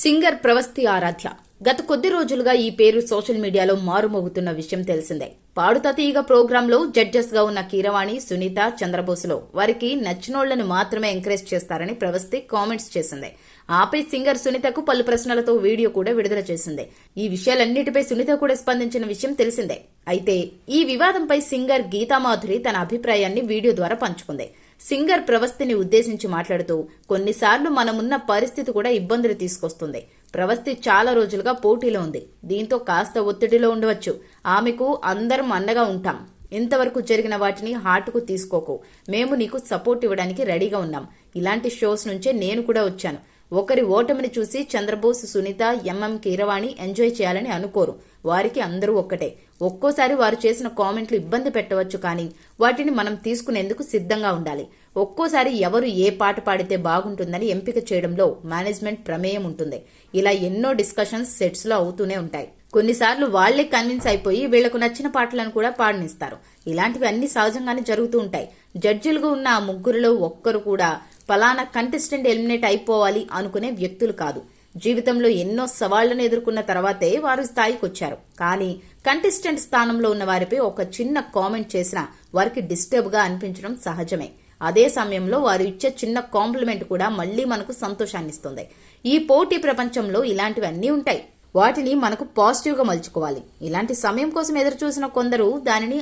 Singer Pravasthi ఆరాధ్య. గత కొద్ది రోజులుగా ఈ పేరు సోషల్ మీడియాలో మారుమోగుతున్న విషయం తెలిసిందే. పాడుతా తీగ ప్రోగ్రాంలో జడ్జెస్గా ఉన్న కీరవాణి సునీత చంద్రబోసులో వారికి నచ్చినోళ్ళను మాత్రమే ఎంకరేజ్ చేస్తారని ప్రవస్తి కామెంట్స్ చేసింది. ఆపై సింగర్ సునీతకు పలు ప్రశ్నలతో వీడియో కూడా విడుదల చేసింది. ఈ విషయాలన్నిటిపై సునీత కూడా స్పందించిన విషయం తెలిసిందే. అయితే ఈ వివాదంపై సింగర్ గీతామాధురి తన అభిప్రాయాన్ని వీడియో ద్వారా పంచుకుంది. సింగర్ ప్రవస్థిని ఉద్దేశించి మాట్లాడుతూ కొన్నిసార్లు మనమున్న పరిస్థితి కూడా ఇబ్బందులు తీసుకొస్తుంది. ప్రవస్థి చాలా రోజులుగా పోటీలో ఉంది. దీంతో కాస్త ఒత్తిడిలో ఉండవచ్చు. ఆమెకు అందరం అండగా ఉంటాం. ఇంతవరకు జరిగిన వాటిని హార్ట్కు తీసుకోకు. మేము నీకు సపోర్ట్ ఇవ్వడానికి రెడీగా ఉన్నాం. ఇలాంటి షోస్ నుంచే నేను కూడా వచ్చాను. ఒకరి ఓటమిని చూసి చంద్రబోస్ సునీత ఎంఎం కీరవాణి ఎంజాయ్ చేయాలని అనుకోరు. వారికి అందరూ ఒక్కటే. ఒక్కోసారి వారు చేసిన కామెంట్లు ఇబ్బంది పెట్టవచ్చు కానీ వాటిని మనం తీసుకునేందుకు సిద్ధంగా ఉండాలి. ఒక్కోసారి ఎవరు ఏ పాట పాడితే బాగుంటుందని ఎంపిక చేయడంలో మేనేజ్మెంట్ ప్రమేయం ఉంటుంది. ఇలా ఎన్నో డిస్కషన్స్ సెట్స్లో అవుతూనే ఉంటాయి. కొన్నిసార్లు వాళ్ళే కన్విన్స్ అయిపోయి వీళ్ళకు నచ్చిన పాటలను కూడా పాడనిస్తారు. ఇలాంటివి అన్ని సహజంగానే జరుగుతూ ఉంటాయి. జడ్జిలుగా ఉన్న ఆ ముగ్గురులో ఒక్కరు కూడా ఫలానా కంటెస్టెంట్ ఎలిమినేట్ అయిపోవాలి అనుకునే వ్యక్తులు కాదు. జీవితంలో ఎన్నో సవాళ్ళను ఎదుర్కొన్న తర్వాతే వారు స్థాయికి వచ్చారు. కానీ కంటెస్టెంట్ స్థానంలో ఉన్న వారిపై ఒక చిన్న కామెంట్ చేసినా వారికి డిస్టర్బ్గా అనిపించడం సహజమే. అదే సమయంలో వారు ఇచ్చే చిన్న కాంప్లిమెంట్ కూడా మళ్ళీ మనకు సంతోషాన్నిస్తుంది ఈ పోటీ ప్రపంచంలో ఇలాంటివన్నీ ఉంటాయి. వాటిని మనకు పాజిటివ్గా మలుచుకోవాలి. ఇలాంటి సమయం కోసం ఎదురు చూసిన కొందరు దానిని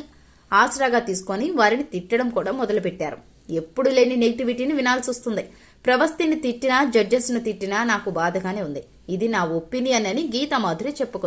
ఆసరాగా తీసుకొని వారిని తిట్టడం కూడా మొదలుపెట్టారు. ఎప్పుడు లేని నెగిటివిటీని వినాల్సి వస్తుంది. ప్రవస్తిని తిట్టినా జడ్జెస్ను తిట్టినా నాకు బాధగానే ఉంది. ఇది నా ఒపీనియన్ అని గీతా మాధురి చెప్పుకొచ్చారు